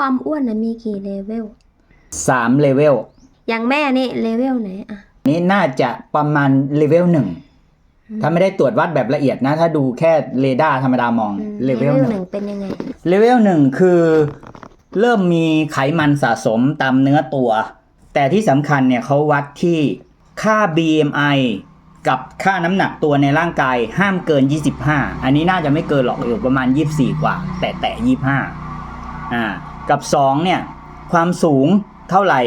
ความอ้วนน่ะมีกี่เลเวลสามเลเวลอย่างแม่นี่เลเวลไหนอะนี้น่าจะประมาณเลเวลหนึ่งอืมถ้าไม่ได้ตรวจวัดแบบละเอียดนะ ถ้าดูแค่เรดาร์ธรรมดามองอืมเลเวลหหนึ่นึ่งงเป็นยังไงเลเวลหนึ่งคือ เริ่มมีไขมันสะสมตามเนื้อตัว แต่ที่สำคัญเนี่ยเขาวัดที่ค่า BMI กับค่าน้ำหนักตัวในร่างกายห้ามเกิน 25 อันนี้น่าจะไม่เกินหรอกอยู่ประมาณ 24 กว่า แต่แต่ 25 อ่า กับ 2 เนี่ย ความสูงเท่าไหร่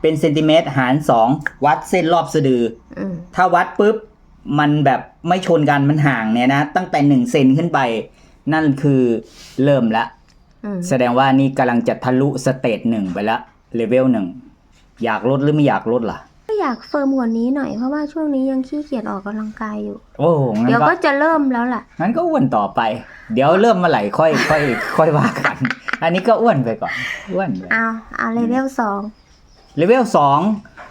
เป็นเซนติเมตรหาร 2 วัดเส้นรอบสะดืออืมถ้าวัดปุ๊บ มันแบบไม่ชนกันมันห่างเนี่ยนะ ตั้งแต่ 1 เซนขึ้นไป นั่นคือเริ่มละอืมแสดงว่านี่กำลังจะทะลุสเตจหนึ่งไปแล้วเลเวลหนึ่ง อยากลดหรือไม่อยากลดล่ะก็อยากเฟิร์มกว่านี้หน่อยเพราะว่าช่วงนี้ยังขี้เกียจออกกำลังกายอยู่ โอ้งั้เดี๋ยนวก็ก็จะเริ่มแล้วล่ะ งั้นก็อ้วนต่อไป เดี๋ยวเริ่มเมื่อไหร่ค่อยค่อย ค่อยว่ากัน อันนี้ก็อ้วนไปก่อนอ้วนไปเอาเอาเลเวลสองเลเวลสอง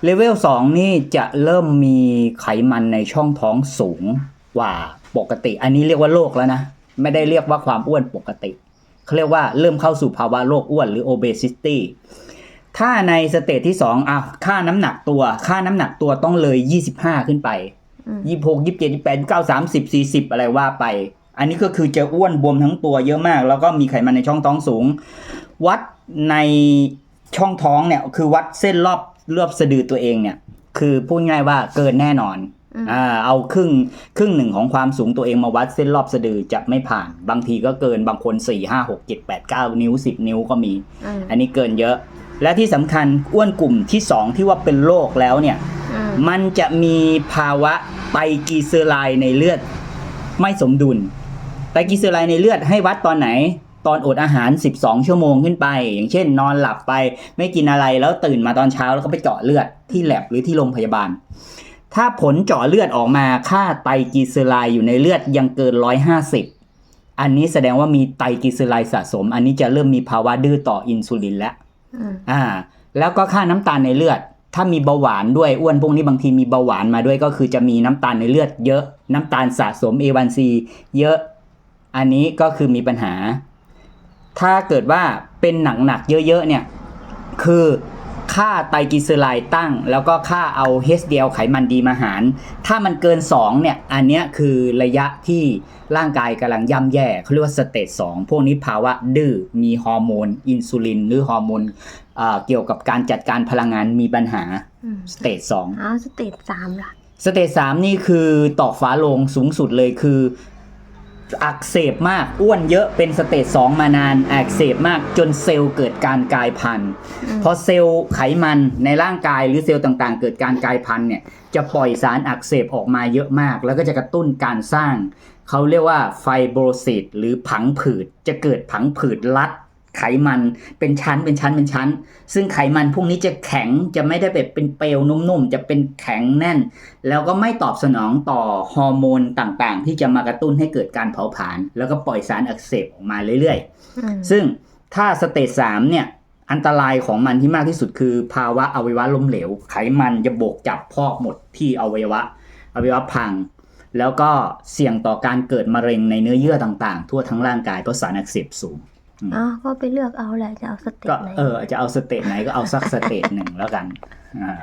เลเวลสองนี่จะเริ่มมีไขมันในช่องท้องสูงกว่าปกติ อันนี้เรียกว่าโรคแล้วนะ ไม่ได้เรียกว่าความอ้วนปกติเขาเรียกว่าเริ่มเข้าสู่ภาวะโรคอ้วนหรือ obesity ถ้าในสเตจที่2อะค่าน้ำหนักตัว ค่าน้ำหนักตัวต้องเลย 25 ขึ้นไปอืม26 27 28 29 30 40 อะไรว่าไป อันนี้ก็คือจะอ้วนบวมทั้งตัวเยอะมาก แล้วก็มีไขมันในช่องท้องสูง วัดในช่องท้องเนี่ยคือวัดเส้นรอบรอบสะดือตัวเองเนี่ย คือพูดง่ายว่าเกินแน่นอนอืมอ่าเอาครึ่งครึ่งหนึ่งของความสูงตัวเองมาวัดเส้นรอบสะดือจะไม่ผ่าน บางทีก็เกินบางคน4 5 6 7 8 9นิ้ว10นิ้วก็มีอืมอันนี้เกินเยอะ และที่สำคัญอ้วนกลุ่มที่2ที่ว่าเป็นโรคแล้วเนี่ยอืมมันจะมีภาวะไตรกลีเซอไรด์ในเลือดไม่สมดุล ไตรกลีเซอไรด์ในเลือดให้วัดตอนไหน ตอนอดอาหาร 12 ชั่วโมงขึ้นไป อย่างเช่น นอนหลับไปไม่กินอะไรแล้วตื่นมาตอนเช้าแล้วก็ไปเจาะเลือดที่แลบหรือที่โรงพยาบาล ถ้าผลเจาะเลือดออกมาค่าไตรกลีเซอไรด์อยู่ในเลือดยังเกิน 150 อันนี้แสดงว่ามีไตรกลีเซอไรด์สะสม อันนี้จะเริ่มมีภาวะดื้อต่ออินซูลินแล้วอืมอ่า แล้วก็ค่าน้ำตาลในเลือดถ้ามีเบาหวานด้วยอ้วนพวกนี้บางทีมีเบาหวานมาด้วยก็คือจะมีน้ำตาลในเลือดเยอะน้ำตาลสะสม A1C เยอะ อันนี้ก็คือมีปัญหา ถ้าเกิดว่าเป็นหนักๆเยอะๆเนี่ยคือค่าไตรกลีเซอไรด์ตั้ง แล้วก็ค่าเอา HDL ไขมันดีมาหาร ถ้ามันเกิน 2 เนี่ย อันเนี้ยคือระยะที่ร่างกายกำลังย่ำแย่เขาเรียกว่าสเตจ2พวกนี้ภาวะดื้อมีฮอร์โมน อินซูลิน หรือฮอร์โมนอ่าเกี่ยวกับการจัดการพลังงานมีปัญหาอืมสเตจ2เอาสเตจสามล่ะสเตจสามนี่คือตอกฝาโลงสูงสุดเลยคือ อักเสบมากอ้วนเยอะเป็นสเตจสองมานานอักเสบมากจนเซลล์เกิดการกลายพันธุ์อืมพอเซลล์ไขมันในร่างกายหรือเซลล์ต่างๆ เกิดการกลายพันธุ์เนี่ยจะปล่อยสารอักเสบออกมาเยอะมาก แล้วก็จะกระตุ้นการสร้าง เขาเรียกว่าไฟโบรซิตหรือผังผืดจะเกิดผังผืดรัด ไขมันเป็นชั้นเป็นชั้นเป็นชั้น ซึ่งไขมันพวกนี้จะแข็งจะไม่ได้แบบเป็นเปลวนุ่มๆ จะเป็นแข็งแน่น แล้วก็ไม่ตอบสนองต่อฮอร์โมนต่างๆ ที่จะมากระตุ้นให้เกิดการเผาผลาญแล้วก็ปล่อยสารอักเสบออกมาเรื่อยๆอืมซึ่งถ้าสเตจสามเนี่ยอันตรายของมันที่มากที่สุดคือ ภาวะอวัยวะล้มเหลว ไขมันจะโบกจับพอกหมดที่อวัยวะอวัยวะพัง แล้วก็เสี่ยงต่อการเกิดมะเร็งในเนื้อเยื่อต่างๆ ทั่วทั้งร่างกายเพราะสารอักเสบสูง อ๋อก็ไปเลือกเอาแหละจะเอาสเตจก็ไหน เออจะเอาสเตจไหนก็เอาสักสเตจหนึ่งแล้วกันอ่า